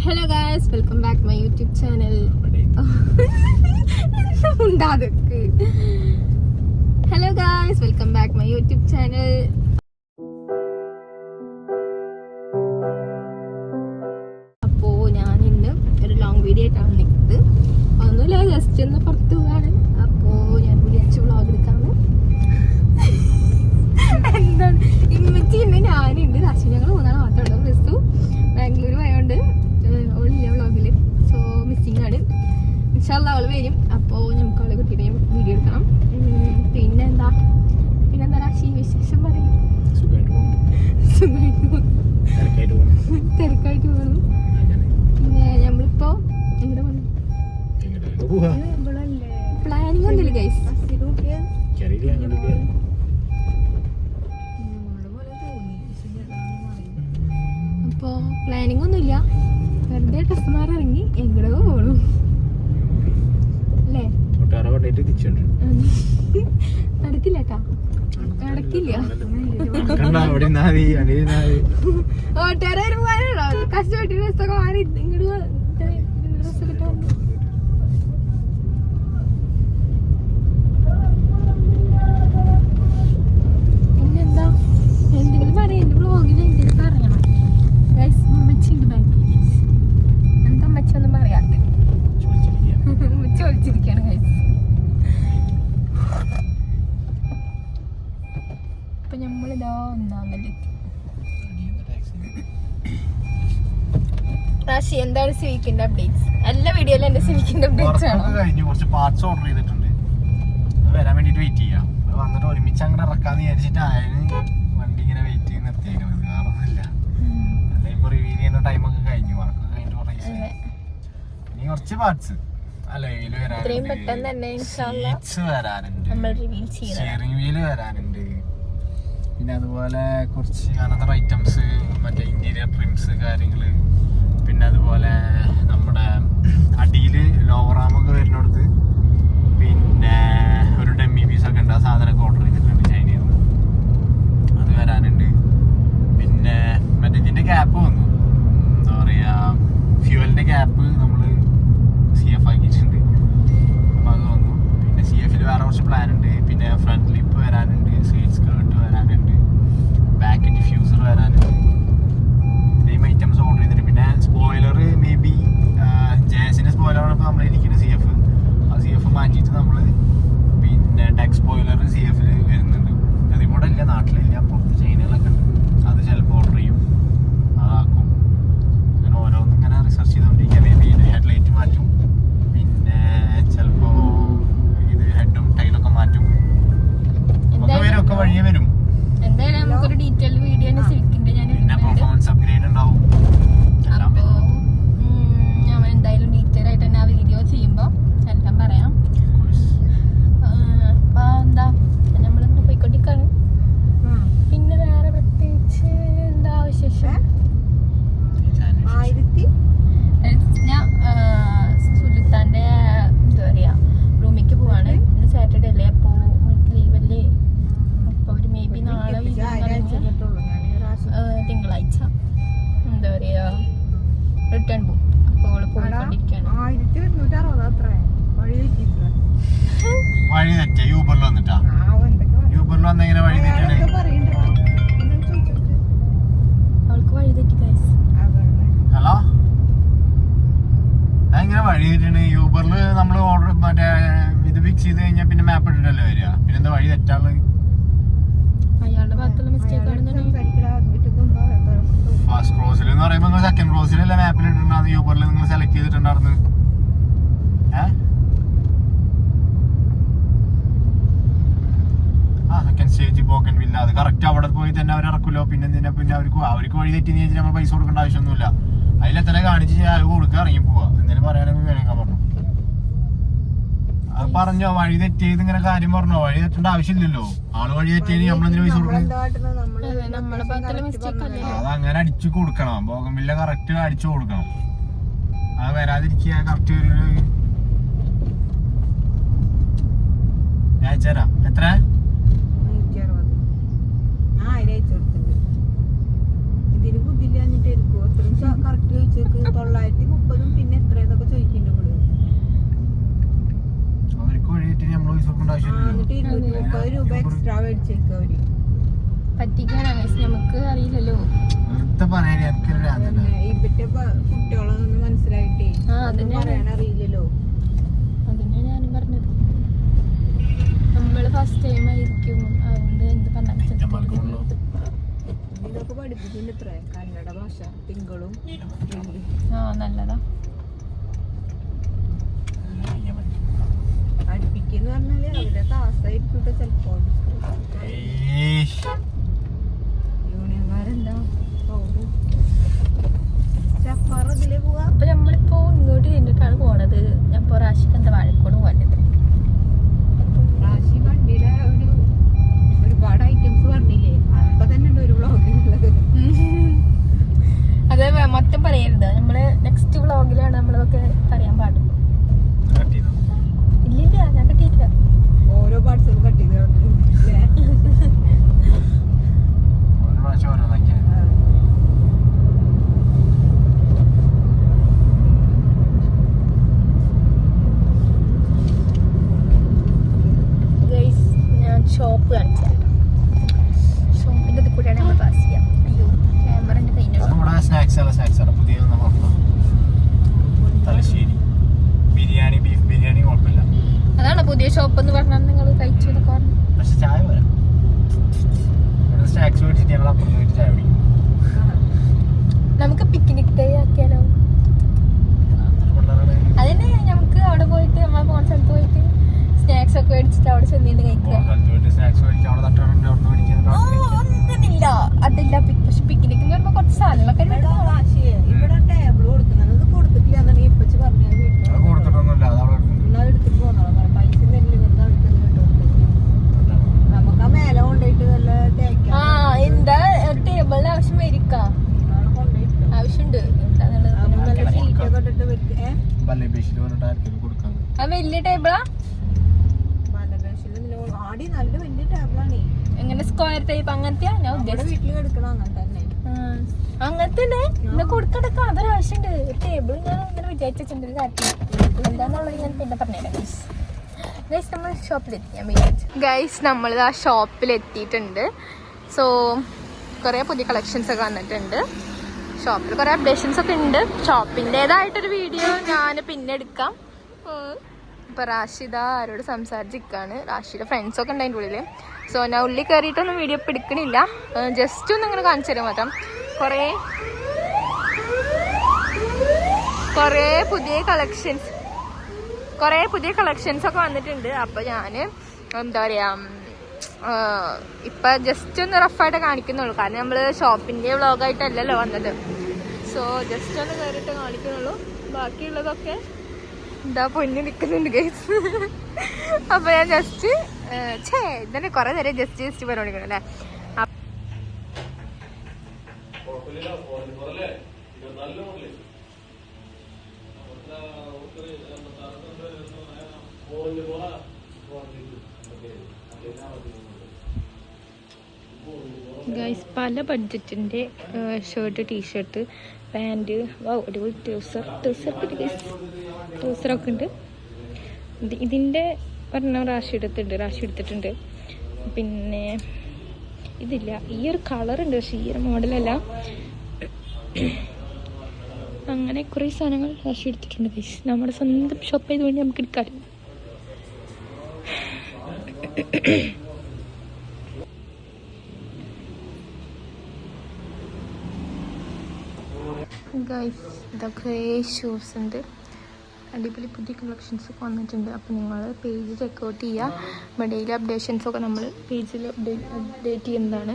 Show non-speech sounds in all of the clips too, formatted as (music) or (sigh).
Hello guys welcome back my YouTube channel ഉണ്ടാതൊക്കെ hello guys welcome back my YouTube channel ഇൻഷാല്ല അവൾ വരും. അപ്പോൾ നമുക്ക് അവളെ കുട്ടിയെ വീഡിയോ എടുക്കണം. പിന്നെന്താ? പിന്നെന്താ രാശി വിശേഷം പറയും. തിരക്കായിട്ട് പോകുന്നു പിന്നെ നമ്മളിപ്പോ എങ്ങോട്ട് പോകണം പ്ലാനിങ് ഒന്നുമില്ല ഗൈസ് അപ്പോൾ പ്ലാനിങ് ഒന്നുമില്ല. വെറുതെ ഡ്രസ്സുമാർ ഇറങ്ങി എങ്ങോട്ടോ പോകണം കൂട്ടുകാരെ കൊണ്ടായിട്ട് തിരിച്ചുണ്ട് നടക്കില്ല. കഷ്ടപ്പെട്ടിട്ട് മാറി ഇങ്ങോട്ട് സിൽക്കിന്റെ അപ്ഡേറ്റ്സ് എല്ലാ വീഡിയോയിലും എന്റെ സിൽക്കിന്റെ അപ്ഡേറ്റ്സ് ആണ് കഴിഞ്ഞു കുറച്ച് പാർട്സ് ഓർഡർ ചെയ്തിട്ടുണ്ട്. വരാൻ വേണ്ടിട്ട് വെയിറ്റ് ചെയ്യാം. വന്നിട്ട് ഒരുമിച്ച് അങ്ങനെ ഇറക്കാന്ന് വിചാരിച്ചിട്ട് അയാൾ വണ്ടി ഇങ്ങനെ വെയിറ്റ് ചെയ്ത് നിർത്തിയേക്കുന്നത് കാരണമൊന്നുമില്ല അല്ല ഇപ്പൊ റിവ്യൂ ചെയ്യുന്ന ടൈമൊക്കെ കഴിഞ്ഞു. വർക്ക് കഴിഞ്ഞിട്ട് ഇനി കുറച്ച് പാർട്സ് ഇത്രയും പെട്ടെന്ന് തന്നെ നമ്മൾ റിവീൽ വരാനുണ്ട് പിന്നെ അതുപോലെ കുറച്ച് അനദർ ഐറ്റംസ് മറ്റേ ഇന്റീരിയർ പ്രിന്റ്സ് കാര്യങ്ങൾ. പിന്നെ അതുപോലെ നമ്മുടെ അടിയിൽ ലോവറാമൊക്കെ വരുന്നിടത്ത് പിന്നെ ഒരു ഡെമ്മി പീസൊക്കെ ഉണ്ട്. ആ സാധനമൊക്കെ ഓർഡർ ചെയ്തിട്ട് പിന്നെ എന്തിനാ പിന്നെ അവർക്ക് അവർക്ക് വഴി തെറ്റി നീ നമ്മൾ പൈസ കൊടുക്കേണ്ട ആവശ്യമൊന്നുമില്ല. അതിലെത്ര കാണിച്ച് ഞാൻ അത് കൊടുക്കുക ഇറങ്ങി പോവാ. എന്തെങ്കിലും പറയാനെങ്കിൽ വേണമെങ്കിൽ പറഞ്ഞു. അത് പറഞ്ഞോ വഴി തെറ്റിയത് ഇങ്ങനെ കാര്യം പറഞ്ഞോ. വഴി തെറ്റേണ്ട ആവശ്യമില്ലല്ലോ. ആൾ വഴി തെറ്റിയത് നമ്മളെന്തിനു പൈസ കൊടുക്കണം? അത് അങ്ങനെ അടിച്ചു കൊടുക്കണം. ഭോഗം കറക്റ്റ് അടിച്ചു കൊടുക്കണം. അത് വരാതിരിക്കുക കറക്റ്റ് ഒരു ഞാൻ അയച്ചുതരാം. എത്ര? എക്സ്ട്രാ മേടിച്ചേക്കും അവർ. പറ്റിക്കാണ് guys. നമുക്ക് അറിയില്ലല്ലോ. ഇവന്റെ കുട്ടികളൊന്നും മനസ്സിലായിട്ടേ ഒന്നും അതന്നെയാണ്. ഞാനും പറഞ്ഞത്. നമ്മൾ ഫസ്റ്റ് ടൈം ആയിരിക്കും. അതുകൊണ്ട് എന്ത്. പറഞ്ഞാൽ ഇതൊക്കെ പഠിപ്പിക്കുന്നുണ്ട് ഇത്ര. കന്നഡ ഭാഷ തിങ്കളും ആ നല്ലതാ ചെയ്യാൻ പറ്റും. പറഞ്ഞാൽ അവരുടെ ചെലപ്പോ. അപ്പൊ നമ്മളിപ്പോ ഇങ്ങോട്ട് പോണത്. ഞാൻ ഇപ്പൊ റാഷിക്ക് എന്താ വാഴക്കോട് പോകേണ്ടത് റാശി വണ്ടിയിലെ ഒരു ഒരുപാട് ഐറ്റംസ് പറഞ്ഞില്ലേ? അപ്പൊ തന്നെ ഉണ്ട് ഒരു വ്ളോഗിലുള്ളത് (laughs) അത് മൊത്തം പറയരുത്. നമ്മൾ നെക്സ്റ്റ് വ്ളോഗിലാണ് നമ്മളൊക്കെ പറയാൻ പാടുള്ളൂ കട്ട് ചെയ്തോ? ഇല്ലില്ല ഞാൻ കിട്ടിയിട്ടില്ല ഓരോ പാർട്സും കട്ട് ചെയ്ത് കളഞ്ഞു. ഇല്ലേ? ഓരോ പ്രാവശ്യം ഓരോന്നാക്കിയാൽ ആ. ഗൈസ് ഞാൻ ഷോപ്പ് കാണിച്ചു ഷോപ്പിന്റെ ഇത് കൂടെയാണ് നമ്മൾ പാസ് ചെയ്യാം അയ്യോ ക്യാമറന്റെ കയ്യിലുള്ള നമ്മുടെ സ്നാക്സ് അല്ല സ്നാക്സ് ആണ് പുതിയ ഒന്ന് നോക്കണം തലശ്ശേരി ബിരിയാണി ബീഫ് ബിരിയാണി കുഴപ്പമില്ല അതാണ് പുതിയ ഷോപ്പ് എന്ന് പറഞ്ഞാൽ നിങ്ങൾ കഴിച്ചു എന്നൊക്കെ പറഞ്ഞു പക്ഷെ ചായ പോരാ ഇവിടെ മേടിച്ചിട്ട് ഞങ്ങൾ അപ്പുറത്ത് പോയിട്ട് ചായ കുടിക്കും നമുക്ക് പിക്നിക് ഡേ ആക്കിയാലോ? അതന്നെ നമുക്ക് അവിടെ പോയിട്ട് നമ്മളെ പോകുന്ന സ്ഥലത്ത് പോയിട്ട് സ്നാക്സ് ഒക്കെ മേടിച്ചിട്ട് അവിടെ ചെന്നിട്ട് കഴിക്കാം അതില്ല പിക്- പക്ഷെ പിക്നിക് വരുമ്പോ പറയുമ്പോ കുറച്ച് സാധനങ്ങളൊക്കെ ഇവിടെ ടേബിൾ കൊടുക്കുന്നത് അത് കൊടുത്തിട്ടില്ല എന്നാണ് ഇപ്പച്ച് പറഞ്ഞത്. കൊടുത്തിട്ടൊന്നുമില്ല അത് അവിടെ ഇരിക്കുന്നു. എന്നാ എടുത്തിട്ട് പോന്നോളാം കാരണം പൈസ നെല്ല് വെറുതെ അവിടെ തന്നെ ഇട്ടോണ്ട്. നമുക്ക് ആ മേലെ കൊണ്ടുപോയിട്ട് വല്ല തേക്കാൻ ആ എന്താ ഒരു ടേബിളിന് ആവശ്യം വരിക്കാം അവിടെ കൊണ്ടുപോയിട്ട് ആവശ്യമുണ്ട് എന്താന്നുള്ളത് അപ്പൊ പിന്നെ നല്ല പറയാം. ഷീറ്റൊക്കെ ഇട്ടിട്ട് വെക്ക് ഏ ബല്ലേ ബേശിൽ വന്നിട്ട് ആർക്കെങ്കിലും കൊടുക്കാൻ ആ വലിയ ടേബിളാ എങ്ങനെ സ്ക്വയർ ടൈപ്പ് അങ്ങനത്തെയാ? ഞാൻ അങ്ങനത്തെ തന്നെ. കൊടുക്കടക്കം അതൊരാവശ്യമുണ്ട് ഒരു ടേബിൾ ഞാൻ ഇങ്ങനെ വിചാരിച്ചിട്ടുണ്ട് ഒരു കാര്യം. എന്താന്നുള്ളത് ഞാൻ പിന്നെ പറഞ്ഞുതരാം. ഗൈസ് ഗൈസ് നമ്മൾ ഷോപ്പിലെത്തി ഞാൻ വിചാരിച്ചു. ഗൈസ് നമ്മൾ ആ ഷോപ്പിലെത്തിയിട്ടുണ്ട് സോ കുറേ പുതിയ കളക്ഷൻസ് ഒക്കെ വന്നിട്ടുണ്ട്. ഷോപ്പിൽ കുറേ അപ്ഡേഷൻസ് ഒക്കെ ഉണ്ട്. ഷോപ്പിന്റെതായിട്ടൊരു വീഡിയോ ഞാൻ പിന്നെ എടുക്കാം. ഇപ്പൊ റാഷിദ ആരോട് സംസാരിച്ചിരിക്കുകയാണ് റാഷിയുടെ ഫ്രണ്ട്സൊക്കെ ഉണ്ട് ഉള്ളിൽ സോ ഞാൻ ഉള്ളിൽ കയറിയിട്ടൊന്നും വീഡിയോ എടുക്കണില്ല. ജസ്റ്റ് ഒന്ന് ഇങ്ങനെ കാണിച്ചു തരാം മാത്രം. കുറേ കുറേ പുതിയ കളക്ഷൻസ് കുറേ പുതിയ കളക്ഷൻസ് ഒക്കെ വന്നിട്ടുണ്ട്. അപ്പോൾ ഞാൻ എന്താ പറയുക ഇപ്പം ജസ്റ്റ് ഒന്ന് റഫായിട്ട് കാണിക്കുന്നുള്ളൂ. കാരണം നമ്മൾ ഷോപ്പിന്റെ വ്ളോഗായിട്ടല്ലല്ലോ വന്നത്. സോ ജസ്റ്റ് ഒന്ന് കയറിയിട്ട് കാണിക്കുന്നുള്ളൂ. ബാക്കിയുള്ളതൊക്കെ എന്താ പൊന്നു നിൽക്കുന്നുണ്ട് ഗൈസ് അപ്പൊ ഞാൻ ജസ്റ്റ് ഛേ ഇതന്നെ കൊറേ നേരം ജസ്റ്റ് ജസ്റ്റ് പറഞ്ഞോണ്ടിരിക്കണം അല്ലേ? അപ്പ- ഗൈസ് പല ബഡ്ജറ്റിന്റെ ഷർട്ട് ടീഷർട്ട് പാന്റ് വാ അടിപൊളി ട്രൗസർ ഗൈസ് ട്യൂസറൊക്കെ ഉണ്ട് ഇത് ഇതിന്റെ ഒരെണ്ണം റാഷി എടുത്തിട്ടുണ്ട് റാഷി എടുത്തിട്ടുണ്ട്. പിന്നെ ഇതില്ല ഈ ഒരു കളറുണ്ട് ഉണ്ട് പക്ഷേ ഈ ഒരു മോഡലല്ല അങ്ങനെ കുറേ സാധനങ്ങൾ റാഷി എടുത്തിട്ടുണ്ട് ഗൈസ് നമ്മുടെ സ്വന്തം ഷോപ്പ് ആയതുകൊണ്ട് നമുക്ക് എടുക്കാം ഗൈസ് ഇതൊക്കെ ഷൂസ് ഉണ്ട്. അടിപൊളി പുതിയ കളക്ഷൻസ് ഒക്കെ വന്നിട്ടുണ്ട്. അപ്പോൾ നിങ്ങൾ പേജ് ചെക്കൗട്ട് ചെയ്യുക അപ്പോൾ ഡെയിലി അപ്ഡേഷൻസ് ഒക്കെ നമ്മൾ പേജിൽ അപ്ഡേറ്റ് ചെയ്യുന്നതാണ്.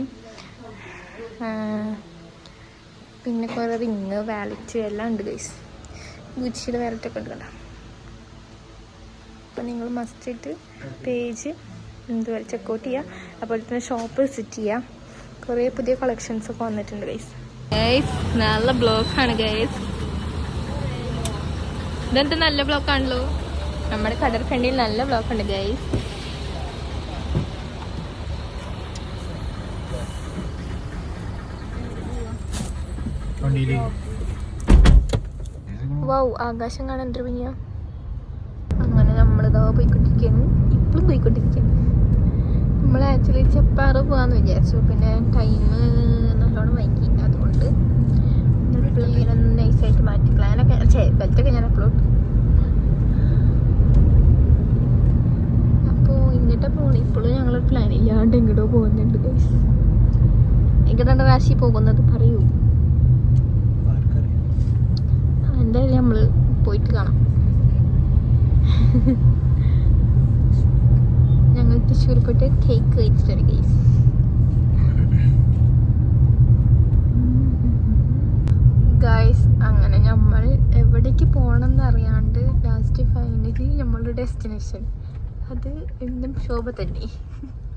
പിന്നെ കുറേ റിങ് വാലറ്റ് എല്ലാം ഉണ്ട് ഗൈസ് ഗുച്ചിയുടെ വാലറ്റ് ഒക്കെ ഉണ്ട് കേട്ടോ അപ്പം നിങ്ങൾ മസ്റ്റായിട്ട് പേജ് എന്തുവരെ ചെക്കൗട്ട് ചെയ്യുക അതുപോലെ തന്നെ ഷോപ്പ് വിസിറ്റ് ചെയ്യുക കുറേ പുതിയ കളക്ഷൻസ് ഒക്കെ വന്നിട്ടുണ്ട് ഗൈസ് നല്ല ബ്ലോക്കാണ് ഗൈസ് ഇതെന്ത് നല്ല ബ്ലോക്ക് ആണല്ലോ? നമ്മുടെ കടർക്കണ്ടിയിൽ നല്ല ബ്ലോക്ക് ഉണ്ട് ഗൈസ് വൗ ആകാശം കാണാൻ പിന്നെ അങ്ങനെ നമ്മളിതാ പോയിക്കൊണ്ടിരിക്കുകയാണ് ഇപ്പോഴും പോയിക്കൊണ്ടിരിക്കുകയാണ് നമ്മൾ ആക്ച്വലി ചെപ്പാറ് പോകാന്ന് വിചാരിച്ചു. പിന്നെ ടൈം നല്ലോണം വൈകി. അതുകൊണ്ട് നൈസായിട്ട് മാറ്റി. പ്ലാനൊക്കെ ചേ ബെൽറ്റൊക്കെ ഞാൻ അപ്ലോഡ് അപ്പോൾ ഇന്നിട്ട് പോകണം ഇപ്പോഴും ഞങ്ങൾ പ്ലാൻ ഇല്ലാണ്ട് എങ്ങോട്ടോ പോകുന്നുണ്ട് ഗൈസ് എങ്ങോട്ടാണ് റാശി പോകുന്നത് പറയൂ. എന്തായാലും നമ്മൾ പോയിട്ട് കാണാം (laughs) ഞങ്ങൾ തൃശ്ശൂർ പോയിട്ട് കേക്ക് കഴിച്ചിട്ടൊരു ഗൈസ് ഗൈസ് അങ്ങനെ നമ്മൾ എവിടേക്ക് പോകണം എന്നറിയാണ്ട് ലാസ്റ്റ് ഫൈനലി നമ്മളുടെ ഡെസ്റ്റിനേഷൻ അത് എന്നും ശോഭ തന്നെ.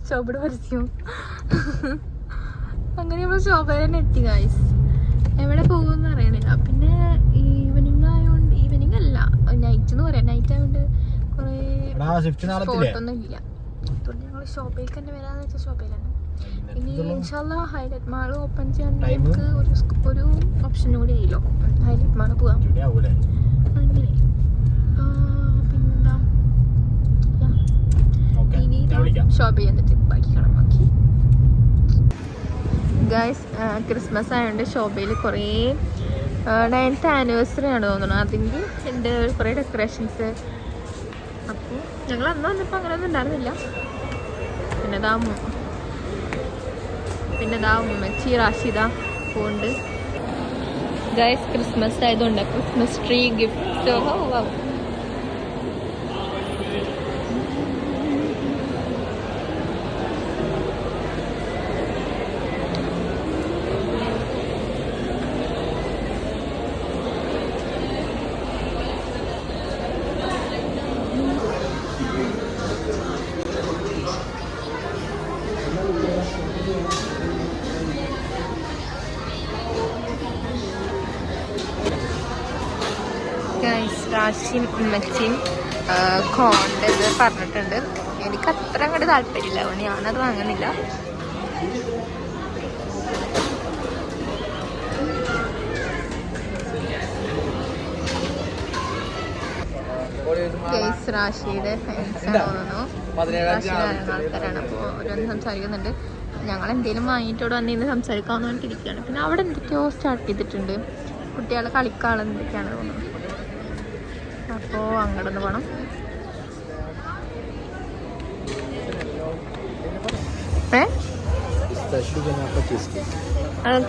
ശോഭയുടെ പരസ്യം. അങ്ങനെ നമ്മൾ ശോഭ തന്നെ എത്തി ഗായ്സ് എവിടെ പോകുമെന്ന് അറിയണില്ല. പിന്നെ ഈവനിങ് ആയതുകൊണ്ട് ഈവനിങ് അല്ല നൈറ്റ് എന്ന് പറയാം. നൈറ്റ് ആയതുകൊണ്ട് കുറേ ഫോട്ടൊന്നും സ്പോട്ടൊന്നും ഇല്ല. അതുകൊണ്ട് ഞങ്ങൾ ഷോപ്പിൽ തന്നെ വരാന്ന് വെച്ചാൽ ഷോപ്പിലാണ് ഇനി ഇൻഷാല്ല ഹൈലൈറ്റ് മാൾ ഓപ്പൺ ചെയ്യാൻ? നമുക്ക് ഒരു ഒരു ഓപ്ഷൻ കൂടി ആയില്ലോ? ഹൈലൈറ്റ് മാൾ പോവാം. അങ്ങനെ ആ, പിന്നെന്താ ഷോപ്പ് ചെയ്യുന്നിട്ട് ബാക്കി കാണാം. ബാക്കി ക്രിസ്മസ് ആയതുകൊണ്ട് ഷോപ്പയിൽ കുറേ നയൻത്ത് ആനിവേഴ്സറി ആണ് തോന്നുന്നു. അതിന്റെ ഉണ്ട് കുറേ ഡെക്കറേഷൻസ് അപ്പോൾ ഞങ്ങൾ അന്ന് വന്നപ്പോൾ അങ്ങനെയൊന്നും ഉണ്ടായിരുന്നില്ല പിന്നെ ദാ പിന്നെ ദാ ഉമ്മച്ചി റാഷിദ പോണ്ട് ഗൈസ് ക്രിസ്മസ് ആയതുകൊണ്ട് ക്രിസ്മസ് ട്രീ ഗിഫ്റ്റ് റാഷിയും ഉമ്മച്ചിയും കോണ്ടത് പറഞ്ഞിട്ടുണ്ട്. എനിക്ക് അത്ര അങ്ങോട്ട് താല്പര്യമില്ല. അതുകൊണ്ട് ഞാനത് വാങ്ങുന്നില്ല. റാഷിയുടെ തോന്നുന്നു. ആൾക്കാരാണ്. അപ്പോൾ ഓരോന്ന് സംസാരിക്കുന്നുണ്ട്. ഞങ്ങൾ എന്തെങ്കിലും വാങ്ങിയിട്ടോട് വന്ന് ഇന്ന് സംസാരിക്കാമെന്ന് പറഞ്ഞിട്ടിരിക്കുകയാണ്. പിന്നെ അവിടെ എന്തൊക്കെയോ സ്റ്റാർട്ട് ചെയ്തിട്ടുണ്ട്. കുട്ടികളെ കളിക്കാനുള്ള എന്തൊക്കെയാണ് തോന്നുന്നത് അപ്പോൾ അങ്ങോട്ടൊന്ന് പോകണം ഏ?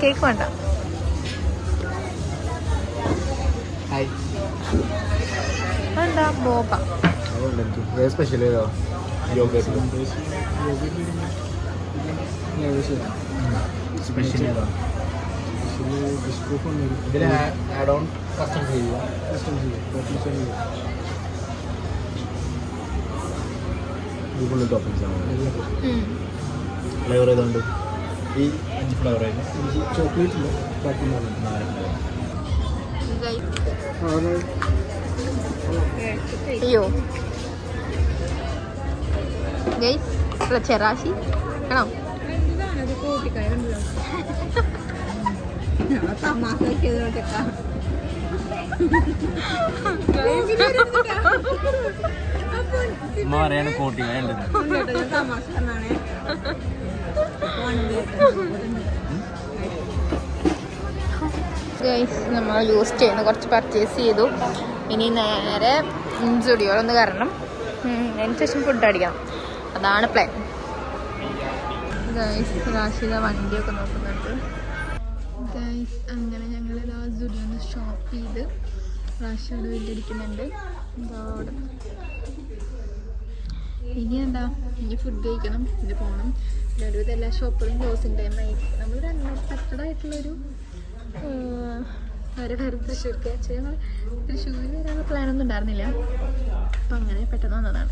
കേക്ക് വേണ്ട. വേണ്ട ബോബ. സ്പെഷ്യൽ സ്പെഷ്യൽ ഇതിൽ ആഡ് ഓൺ കസ്റ്റം ചെയ്യുക ഇതിനുള്ള ടോപ്പിംഗ്സ് ആണ് ഫ്ലേവർ ഏതാണ്ട്? ഈ അഞ്ച് ഫ്ലേവർ ആയിരുന്നു ചോക്ലേറ്റ് ഇല്ല? ബാക്കി നാല് നാല് ഫ്ലേവർ അയ്യോ. ഗൈസ് ചെറാശി. ആണോ? (laughs) തമാശ നമ്മൾ യൂസ് ചെയ്യുന്ന. കുറച്ച് പർച്ചേസ് ചെയ്തു. ഇനി നേരെ കയറണം ഉം, അതിന് ശേഷം ഫുഡ് അടിക്കണം. അതാണ് പ്ലാൻ ഗൈസ് റാഷിദ വണ്ടിയൊക്കെ നോക്കുന്നുണ്ട്. ഗൈസ് അങ്ങനെ ഞങ്ങൾ ഷോപ്പ് ചെയ്ത് റാഷിയുടെ വീട്ടിലിരിക്കുന്നുണ്ട് ഇതാ അവിടെ? ഇനി എന്താ? ഇനി ഫുഡ് കഴിക്കണം. ഇനി പോകണം പിന്നെ ഒരുവിധം എല്ലാ ഷോപ്പുകളും ക്ലോസിങ് ടൈം ആയി. നമ്മൾ അൺഎക്സ്പെക്റ്റഡ് ആയിട്ടുള്ളൊരു വേറെ വേറെ തൃശ്ശൂർക്ക് ആക്ച്വലി ഞങ്ങൾ തൃശ്ശൂർ വരാനുള്ള പ്ലാനൊന്നും ഉണ്ടായിരുന്നില്ല. അപ്പം അങ്ങനെ പെട്ടെന്ന് വന്നതാണ്.